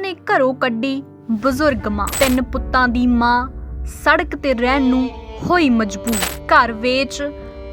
ਪੁੱਤਾਂ ਨੇ ਘਰੋਂ ਕੱਢੀ ਬਜ਼ੁਰਗ ਮਾਂ। ਤਿੰਨ ਪੁੱਤਾਂ ਦੀ ਮਾਂ ਸੜਕ ਤੇ ਰਹਿਣ ਨੂੰ ਹੋਈ ਮਜਬੂਰ। ਘਰ ਵੇਚ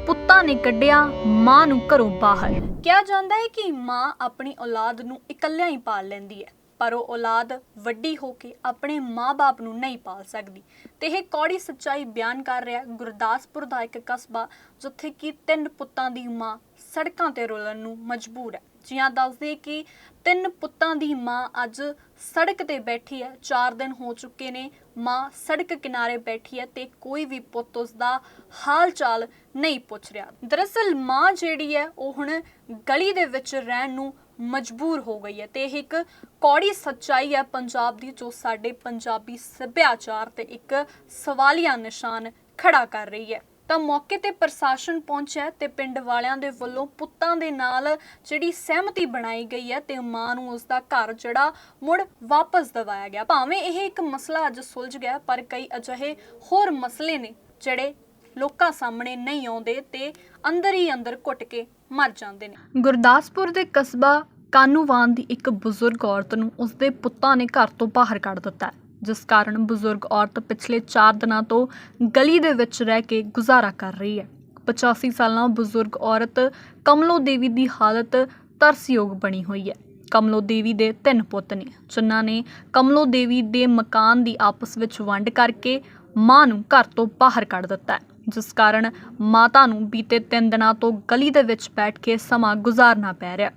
ਪੁੱਤਾਂ ਨੇ ਕੱਢਿਆ ਮਾਂ ਨੂੰ ਘਰੋਂ ਬਾਹਰ। ਕਿਹਾ ਜਾਂਦਾ ਹੈ ਕਿ ਮਾਂ ਆਪਣੀ ਔਲਾਦ ਨੂੰ ਇਕੱਲਿਆਂ ਹੀ ਪਾਲ ਲੈਂਦੀ ਹੈ, ਪਰ ਉਹ ਔਲਾਦ ਵੱਡੀ ਹੋ ਕੇ ਆਪਣੇ ਮਾਂ-ਬਾਪ ਨੂੰ ਨਹੀਂ ਪਾਲ ਸਕਦੀ। ਤੇ ਇਹ ਕੌੜੀ ਸੱਚਾਈ ਬਿਆਨ ਕਰ ਰਿਹਾ ਗੁਰਦਾਸਪੁਰ ਦਾ ਇੱਕ ਕਸਬਾ, ਜਿੱਥੇ ਕਿ ਤਿੰਨ ਪੁੱਤਾਂ ਦੀ ਮਾਂ ਸੜਕਾਂ ਤੇ ਰੋਲਣ ਨੂੰ ਮਜਬੂਰ ਹੈ। ਜੀਆਂ ਦੱਸਦੇ ਕਿ ਤਿੰਨ ਪੁੱਤਾਂ ਦੀ ਮਾਂ ਅੱਜ ਸੜਕ ਤੇ ਬੈਠੀ ਹੈ। 4 ਦਿਨ ਹੋ ਚੁੱਕੇ ਨੇ, ਮਾਂ ਸੜਕ ਕਿਨਾਰੇ ਬੈਠੀ ਹੈ ਤੇ ਕੋਈ ਵੀ ਪੁੱਤ ਉਸ ਦਾ ਹਾਲ ਚਾਲ ਨਹੀਂ ਪੁੱਛ ਰਿਹਾ। ਦਰਅਸਲ ਮਾਂ ਜਿਹੜੀ ਹੈ, ਉਹ ਹੁਣ ਗਲੀ ਦੇ ਵਿੱਚ ਰਹਿਣ ਨੂੰ ਮਜਬੂਰ ਹੋ ਗਈ ਹੈ ਤੇ ਇਹ ਇੱਕ ਕੌੜੀ ਸੱਚਾਈ ਹੈ ਪੰਜਾਬ ਦੀ, ਜੋ ਸਾਡੇ ਪੰਜਾਬੀ ਸੱਭਿਆਚਾਰ ਤੇ ਇੱਕ ਸਵਾਲੀਆ ਨਿਸ਼ਾਨ ਖੜਾ ਕਰ ਰਹੀ ਹੈ। ਤਾਂ ਮੌਕੇ ਤੇ ਪ੍ਰਸ਼ਾਸਨ ਪਹੁੰਚਿਆ ਤੇ ਪਿੰਡ ਵਾਲਿਆਂ ਦੇ ਵੱਲੋਂ ਪੁੱਤਾਂ ਦੇ ਨਾਲ ਜਿਹੜੀ ਸਹਿਮਤੀ ਬਣਾਈ ਗਈ ਹੈ ਤੇ ਮਾਂ ਨੂੰ ਉਸ ਦਾ ਘਰ ਜਿਹੜਾ ਮੁੜ ਵਾਪਸ ਦਿਵਾਇਆ ਗਿਆ। ਭਾਵੇਂ ਇਹ ਇੱਕ ਮਸਲਾ ਅੱਜ ਸੁਲਝ ਗਿਆ, ਪਰ ਕਈ ਅਜਿਹੇ ਹੋਰ ਮਸਲੇ ਨੇ ਜਿਹੜੇ ਲੋਕਾਂ ਸਾਹਮਣੇ ਨਹੀਂ ਆਉਂਦੇ ਤੇ ਅੰਦਰ ਹੀ ਅੰਦਰ ਘੁੱਟ ਕੇ ਮਰ ਜਾਂਦੇ ਨੇ। ਗੁਰਦਾਸਪੁਰ ਦੇ ਕਸਬਾ ਕਾਨੂਵਾਨ ਦੀ ਇੱਕ ਬਜ਼ੁਰਗ ਔਰਤ ਨੂੰ ਉਸਦੇ ਪੁੱਤਾਂ ਨੇ ਘਰ ਤੋਂ ਬਾਹਰ ਕੱਢ ਦਿੱਤਾ ਜਿਸ ਕਾਰਨ ਬਜ਼ੁਰਗ ਔਰਤ ਪਿਛਲੇ 4 ਦਿਨਾਂ ਤੋਂ ਗਲੀ ਦੇ ਵਿੱਚ ਰਹਿ ਕੇ ਗੁਜ਼ਾਰਾ ਕਰ ਰਹੀ ਹੈ। 85 ਸਾਲਾਂ ਬਜ਼ੁਰਗ ਔਰਤ ਕਮਲੋ ਦੇਵੀ ਦੀ ਹਾਲਤ ਤਰਸਯੋਗ ਬਣੀ ਹੋਈ ਹੈ। ਕਮਲੋ ਦੇਵੀ ਦੇ ਤਿੰਨ ਪੁੱਤ ਨੇ, ਜਿਨ੍ਹਾਂ ਨੇ ਕਮਲੋ ਦੇਵੀ ਦੇ ਮਕਾਨ ਦੀ ਆਪਸ ਵਿੱਚ ਵੰਡ ਕਰਕੇ ਮਾਂ ਨੂੰ ਘਰ ਤੋਂ ਬਾਹਰ ਕੱਢ ਦਿੱਤਾ ਹੈ, ਜਿਸ ਕਾਰਨ ਮਾਤਾ ਨੂੰ ਬੀਤੇ 3 ਦਿਨਾਂ ਤੋਂ ਗਲੀ ਦੇ ਵਿੱਚ ਬੈਠ ਕੇ ਸਮਾਂ ਗੁਜ਼ਾਰਨਾ ਪੈ ਰਿਹਾ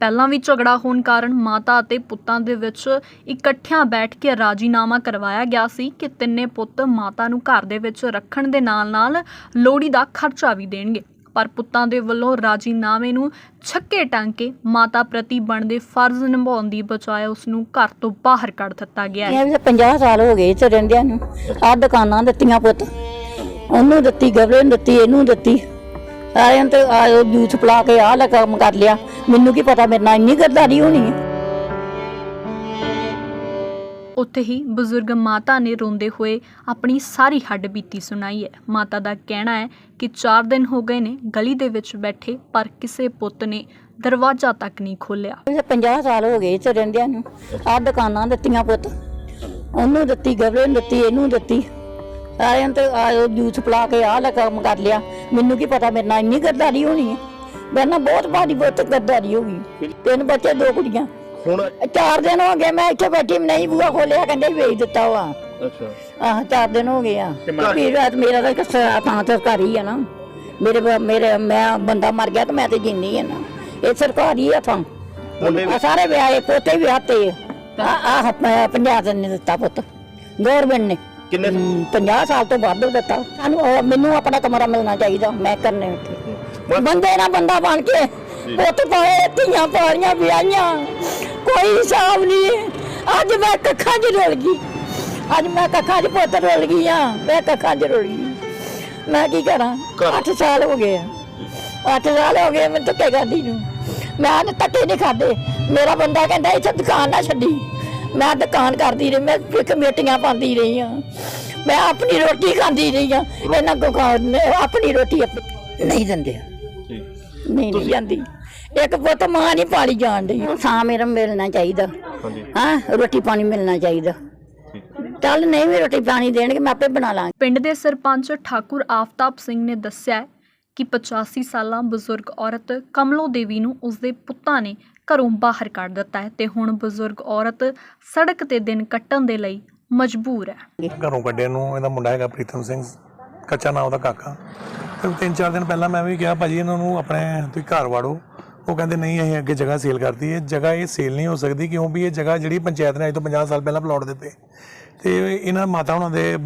ਪਹਿਲਾਂ ਵੀ ਝਗੜਾ ਹੋਣ ਕਾਰਨ ਮਾਤਾ ਅਤੇ ਪੁੱਤਾਂ ਦੇ ਵਿੱਚ ਇਕੱਠਿਆਂ ਬੈਠ ਕੇ ਰਾਜੀਨਾਮਾ ਕਰਵਾਇਆ ਗਿਆ ਸੀ ਕਿ ਤਿੰਨੇ ਪੁੱਤ ਮਾਤਾ ਨੂੰ ਘਰ ਦੇ ਵਿੱਚ ਰੱਖਣ ਦੇ ਨਾਲ-ਨਾਲ ਲੋੜੀ ਦਾ ਖਰਚਾ ਵੀ ਦੇਣਗੇ। ਪਰ ਪੁੱਤਾਂ ਦੇ ਵੱਲੋਂ ਰਾਜੀਨਾਮੇ ਨੂੰ ਛੱਕੇ ਟੰਗ ਕੇ ਮਾਤਾ ਪ੍ਰਤੀ ਬਣਦੇ ਫਰਜ਼ ਨਿਭਾਉਣ ਦੀ ਬਜਾਏ ਉਸ ਨੂੰ ਘਰ ਤੋਂ ਬਾਹਰ ਕੱਢ ਦਿੱਤਾ ਗਿਆ ਹੈ। ਇਹ 50 ਸਾਲ ਹੋ ਗਏ ਇੱਥੇ ਰਹਿੰਦਿਆਂ ਨੂੰ। ਆਹ ਦੁਕਾਨਾਂ ਦਿੱਤੀਆਂ ਪੁੱਤ। ਉਹਨੂੰ ਦਿੱਤੀ ਗਵਲੇ ਨੂੰ ਦਿੱਤੀ, ਇਹਨੂੰ ਦਿੱਤੀ। ਸਾਰਿਆਂ ਤੇ ਆਇਓ ਜੂਸ ਪਲਾ ਕੇ ਆਹ ਲੈ ਕੰਮ ਕਰ ਲਿਆ। ਮੈਨੂੰ ਕੀ ਪਤਾ ਮੇਰੇ ਨਾਲ ਇੰਨੀ ਗੱਦਾਰੀ ਹੋਣੀ ਹੈ। ਉੱਥੇ ਹੀ ਬਜ਼ੁਰਗ ਮਾਤਾ ਨੇ ਰੋਂਦੇ ਹੋਏ ਆਪਣੀ ਸਾਰੀ ਹੱਡ ਬੀਤੀ ਸੁਣਾਈ ਹੈ। ਮਾਤਾ ਦਾ ਕਹਿਣਾ ਹੈ ਕਿ 4 ਦਿਨ ਹੋ ਗਏ ਨੇ ਗਲੀ ਦੇ ਵਿੱਚ ਬੈਠੇ ਪਰ ਕਿਸੇ ਪੁੱਤ ਨੇ ਦਰਵਾਜ਼ਾ ਤੱਕ ਨਹੀਂ ਖੋਲ੍ਹਿਆ। ਇਹ 50 ਸਾਲ ਹੋ ਗਏ ਇੱਥੇ ਰਹਿੰਦਿਆਂ ਨੂੰ। ਆਹ ਦੁਕਾਨਾਂ ਦਿੱਤੀਆਂ ਪੁੱਤ। ਉਹਨੂੰ ਦਿੱਤੀ ਗਵਲੇ ਨੂੰ ਦਿੱਤੀ ਇਹਨੂੰ ਦਿੱਤੀ। ਸਾਰਿਆਂ ਤੇ ਆਇਓ ਜੂਸ ਪਲਾ ਕੇ ਆਹ ਲੈ ਕੰਮ ਕਰ ਲਿਆ। ਮੈਨੂੰ ਕੀ ਪਤਾ ਮੇਰੇ ਨਾਲ ਇੰਨੀ ਗੱਦਾਰੀ ਹੋਣੀ ਹੈ। ਮੇਰੇ ਨਾਲ ਬਹੁਤ ਭਾਰੀ ਬਹੁਤ ਗੱਦਾਰੀ ਹੋ ਗਈ ਤਿੰਨ ਬੱਚੇ ਦੋ ਕੁੜੀਆਂ। ਹੁਣ ਚਾਰ ਦਿਨ ਹੋ ਗਏ ਮੈਂ ਇੱਥੇ ਬੈਠੀ ਨਹੀਂ ਬੂਆ ਖੋਲਿਆ ਕਹਿੰਦੇ ਵੇਚ ਦਿੱਤਾ ਵਾ। ਅੱਛਾ। ਆਹ ਚਾਰ ਦਿਨ ਹੋ ਗਏ ਆ। ਤੇ ਮੈਂ- ਮੇਰਾ ਤਾਂ ਇੱਕ ਸ- ਥਾਂ ਸਰਕਾਰੀ ਆ ਨਾ। ਮੇਰੇ ਮੇਰੇ ਮੈਂ ਬੰਦਾ ਮਰ ਗਿਆ ਤਾਂ ਮੈਂ ਤੇ ਜਿੰਨੀ ਆ ਨਾ। ਇਹ ਸਰਕਾਰੀ ਆ ਥਾਂ। ਮੁੰਡੇ ਆ ਸਾਰੇ ਵਿਆਹੇ ਪੋਤੇ ਵੀ ਆਤੇ ਆ। ਆ ਪੰਜਾਬ ਨੇ ਦਿੱਤਾ ਪੁੱਤ। ਗਵਰਨਮੈਂਟ ਨੇ। ਕਿੰਨੇ ਹਮ, 50 ਸਾਲ ਤੋਂ ਵੱਧ ਦਿੱਤਾ। ਸਾਨੂੰ ਉਹ- ਮੈਨੂੰ ਆਪਣਾ ਕਮਰਾ ਮਿਲਣਾ ਚਾਹੀਦਾ ਮੈਂ ਕਰਨੇ ਉੱਥੇ। ਬੰਦੇ ਨਾ ਬੰਦਾ ਬਣ ਕੇ ਪੁੱਤ ਪਾਏ ਧੀਆਂ ਪਾਲੀਆਂ ਵਿਆਹੀਆਂ। ਕੋਈ ਹਿਸਾਬ ਨਹੀਂ। ਅੱਜ ਮੈਂ ਕੱਖਾਂ 'ਚ ਰੁਲ ਗਈ। ਅੱਜ ਮੈਂ ਕੱਖਾਂ 'ਚ ਪੁੱਤ ਰੁਲ ਗਈ ਆ। ਮੈਂ ਕੱਖਾਂ 'ਚ ਰੁਲ ਗਈ। ਮੈਂ ਕੀ ਕਰਾਂ? ਘਰ- 8 ਸਾਲ ਹੋ ਗਏ ਆ। 8 ਸਾਲ ਹੋ ਗਏ ਮੈਂ ਧੱਕੇ ਖਾਦੀ ਨੂੰ। ਮੈਂ ਨੇ ਧੱਕੇ ਨਹੀਂ ਖਾਦੇ ਮੇਰਾ ਬੰਦਾ ਕਹਿੰਦਾ ਇੱਥੇ ਦੁਕਾਨ ਨਾ ਛੱਡੀ। ਮੈਂ ਦੁਕਾਨ ਕਰਦੀ ਰਹੀ ਮੈਂ ਕਮੇਟੀਆਂ ਪਾਉਂਦੀ ਰਹੀ ਆ ਮੈਂ ਆਪਣੀ ਰੋਟੀ ਖਾਂਦੀ ਰਹੀ ਆ ਇਹਨਾਂ ਕੋ ਆਪਣੀ ਰੋਟੀ ਨਹੀਂ ਦਿੰਦੇ। ਨਹੀਂ ਨਹੀਂ ਜਾਂਦੀ। ਇੱਕ ਪੁੱਤ ਮਾਂ ਨਹੀਂ ਪਾਲੀ ਜਾਣ ਦੀ ਥਾਂ ਮੇਰਾ ਮਿਲਣਾ ਚਾਹੀਦਾ। ਹਾਂਜੀ। ਹਾਂ ਰੋਟੀ ਪਾਣੀ ਮਿਲਣਾ ਚਾਹੀਦਾ। ਚੱਲ ਨਹੀਂ ਵੀ ਰੋਟੀ ਪਾਣੀ ਦੇਣਗੇ ਮੈਂ ਆਪੇ ਬਣਾ ਲਾਂਗੀ। ਪਿੰਡ ਦੇ ਸਰਪੰਚ ਠਾਕੁਰ ਆਫਤਾਬ ਸਿੰਘ ਨੇ ਦੱਸਿਆ ਕਿ 85 ਸਾਲਾਂ ਬਜ਼ੁਰਗ ਔਰਤ ਕਮਲੋ ਦੇਵੀ ਨੂੰ ਉਸਦੇ ਪੁੱਤਾਂ ਨੇ ਘਰੋਂ ਬਾਹਰ ਕੱਢ ਦਿੱਤਾ ਹੈ ਤੇ ਹੁਣ ਬਜ਼ੁਰਗ ਔਰਤ ਸੜਕ ਤੇ ਦਿਨ ਕੱਟਣ ਦੇ ਲਈ ਮਜਬੂਰ ਹੈ। ਘਰੋਂ ਕੱਢੇ ਨੂੰ, ਇਹਦਾ ਮੁੰਡਾ ਹੈਗਾ ਪ੍ਰੀਤਮ ਸਿੰਘ, ਕੱਚਾ ਨਾਮ ਉਹਦਾ ਕਾਕਾ। ਤੇ ਤਿੰਨ ਚਾਰ ਦਿਨ ਪਹਿਲਾਂ ਮੈਂ ਵੀ ਕਿਹਾ, ਭਾਜੀ, ਇਹਨਾਂ ਨੂੰ ਆਪਣੇ ਤੁਸੀਂ ਘਰ ਵਾੜੋ। ਉਹ ਕਹਿੰਦੇ, ਨਹੀਂ, ਅਸੀਂ ਅੱਗੇ ਜਗ੍ਹਾ ਸੇਲ ਕਰਤੀ ਹੈ। ਜਗ੍ਹਾ ਇਹ ਸੇਲ ਨਹੀਂ ਹੋ ਸਕਦੀ ਕਿਉਂ ਵੀ ਇਹ ਜਗ੍ਹਾ ਜਿਹੜੀ ਪੰਚਾਇਤ ਨੇ ਅੱਜ ਤੋਂ 50 ਸਾਲ ਪਹਿਲਾਂ ਪਲਾਟ ਦਿੱਤੇ। ਤੇ ਇਹਨਾਂ ਮਾਤਾ ਉਹਨਾਂ ਦੇ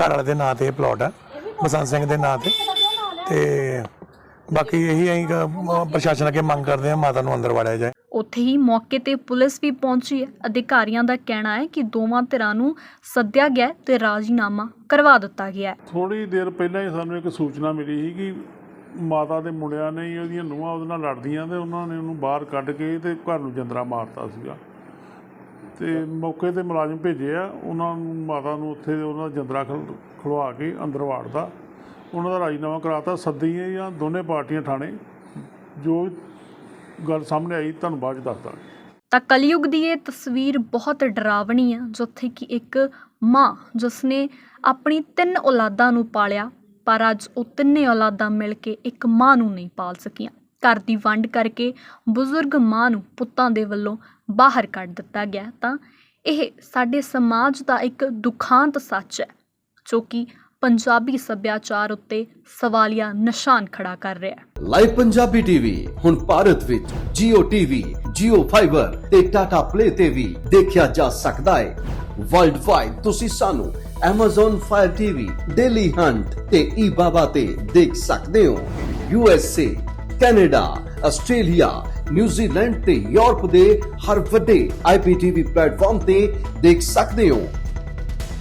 ਘਰ ਵਾਲੇ ਦੇ ਨਾਂ ਤੇ ਇਹ ਪਲਾਟ ਆ, ਬਸੰਤ ਸਿੰਘ ਦੇ ਨਾਂ ਤੇ। ਤੇ ਬਾਕੀ ਇਹੀ ਅਸੀਂ ਕ- ਪ੍ਰਸ਼ਾਸਨ ਅੱਗੇ ਮੰਗ ਕਰਦੇ ਹਾਂ ਮਾਤਾ ਨੂੰ ਅੰਦਰ ਵਾੜਿਆ ਜਾਏ। ਉੱਥੇ ਹੀ ਮੌਕੇ ਤੇ ਪੁਲਿਸ ਵੀ ਪਹੁੰਚੀ ਹੈ। ਅਧਿਕਾਰੀਆਂ ਦਾ ਕਹਿਣਾ ਹੈ ਕਿ ਦੋਵਾਂ ਧਿਰਾਂ ਨੂੰ ਸੱਦਿਆ ਗਿਆ ਹੈ ਤੇ ਰਾਜੀਨਾਮਾ ਕਰਵਾ ਦਿੱਤਾ ਗਿਆ ਹੈ। ਥੋੜੀ ਦੇਰ ਪਹਿਲਾਂ ਹੀ ਸਾਨੂੰ ਇੱਕ ਸੂਚਨਾ ਮਿਲੀ ਸੀ ਕਿ ਮਾਤਾ ਦੇ ਮੁੰਡਿਆਂ ਨੇ ਹੀ ਉਹਦੀਆਂ ਨੂੰਹਾਂ ਉਹਦੇ ਨਾਲ ਲੜਦੀਆਂ ਤੇ ਉਹਨਾਂ ਨੇ ਉਹਨੂੰ ਬਾਹਰ ਕੱਢ ਕੇ ਤੇ ਘਰ ਨੂੰ ਜੰਦਰਾ ਮਾਰਤਾ ਸੀਗਾ। ਤੇ ਮੌਕੇ ਤੇ ਮੁਲਾਜ਼ਮ ਭੇਜੇ ਆ ਉਹਨਾਂ ਨੂੰ ਮਾਤਾ ਨੂੰ ਉੱਥੇ ਉਹਨਾਂ ਦਾ ਜੰਦਰਾ ਖਲ- ਖਲਵਾ ਕੇ ਅੰਦਰ ਵਾੜਦਾ ਉਹਨਾਂ ਦਾ ਰਾਜੀਨਾਮਾ ਕਰਾਤਾ ਸੱਦੀ ਜਾਂ ਦੋਨੇ ਪਾਰਟੀਆਂ ਥਾਣੇ ਜੋ ਗੱਲ ਸਾਹਮਣੇ ਆਈ, ਤੁਹਾਨੂੰ ਬਾਅਦ ਚ ਦੱਸਦਾ ਤਾਂ ਕਲਯੁਗ ਦੀ ਇਹ ਤਸਵੀਰ ਬਹੁਤ ਡਰਾਵਣੀ ਆ, ਜਿੱਥੇ ਕਿ ਇੱਕ ਮਾਂ ਜਿਸ ਨੇ ਆਪਣੀ ਤਿੰਨ ਔਲਾਦਾਂ ਨੂੰ ਪਾਲਿਆ, ਪਰ ਅੱਜ ਉਹ ਤਿੰਨੇ ਔਲਾਦਾਂ ਮਿਲ ਕੇ ਇੱਕ ਮਾਂ ਨੂੰ ਨਹੀਂ ਪਾਲ ਸਕੀਆਂ। ਘਰ ਦੀ ਵੰਡ ਕਰਕੇ ਬਜ਼ੁਰਗ ਮਾਂ ਨੂੰ ਪੁੱਤਾਂ ਦੇ ਵੱਲੋਂ ਬਾਹਰ ਕੱਢ ਦਿੱਤਾ ਗਿਆ। ਤਾਂ ਇਹ ਸਾਡੇ ਸਮਾਜ ਦਾ ਇੱਕ ਦੁਖਾਂਤ ਸੱਚ ਹੈ, ਜੋ ਕਿ ਪੰਜਾਬੀ ਸੱਭਿਆਚਾਰ ਉੱਤੇ ਸਵਾਲੀਆ ਨਿਸ਼ਾਨ ਖੜਾ ਕਰ ਰਿਹਾ ਹੈ। ਲਾਈਵ ਪੰਜਾਬੀ ਟੀਵੀ ਹੁਣ ਭਾਰਤ ਵਿੱਚ Jio TV, Jio Fiber ਤੇ Tata Play ਤੇ ਵੀ ਦੇਖਿਆ ਜਾ ਸਕਦਾ ਹੈ। ਵਰਲਡ ਵਾਈਡ ਤੁਸੀਂ ਸਾਨੂੰ Amazon Fire TV, Daily Hunt ਤੇ eBaba ਤੇ ਦੇਖ ਸਕਦੇ ਹੋ। USA, Canada, Australia, New Zealand ਤੇ ਯੂਰਪ ਦੇ ਹਰ ਵੱਡੇ IPTV ਪਲੇਟਫਾਰਮ ਤੇ ਦੇਖ ਸਕਦੇ ਹੋ।